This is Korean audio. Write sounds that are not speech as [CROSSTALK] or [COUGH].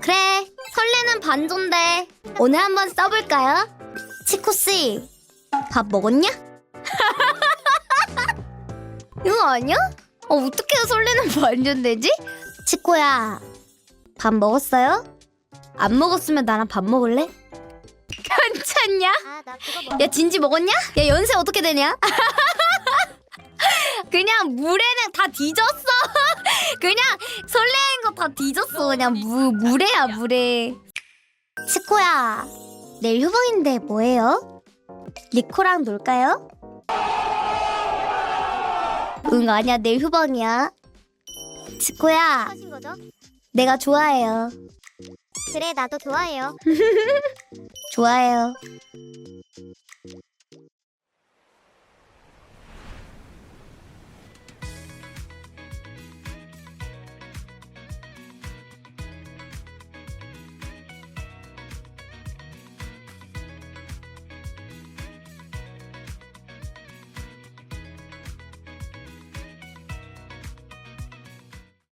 그래 설레는 반존데 오늘 한번 써볼까요? 치코씨 밥 먹었냐? [LAUGHS] 이거 아니야? 어 어떻게 설레는 반존되지? 치코야 밥 먹었어요? 안 먹었으면 나랑 밥 먹을래? [LAUGHS] 괜찮냐? 아, 야 진지 먹었냐? 야 연세 어떻게 되냐? [LAUGHS] 그냥 물에는 다 뒤졌어. 다 뒤졌어. 그냥 무 물에야 물에. 치코야 내일 휴방인데 뭐해요? 리코랑 놀까요? 응 아니야 내일 휴방이야. 치코야 하신 거죠? 내가 좋아해요. 그래, 나도 좋아해요. [LAUGHS] 좋아해요.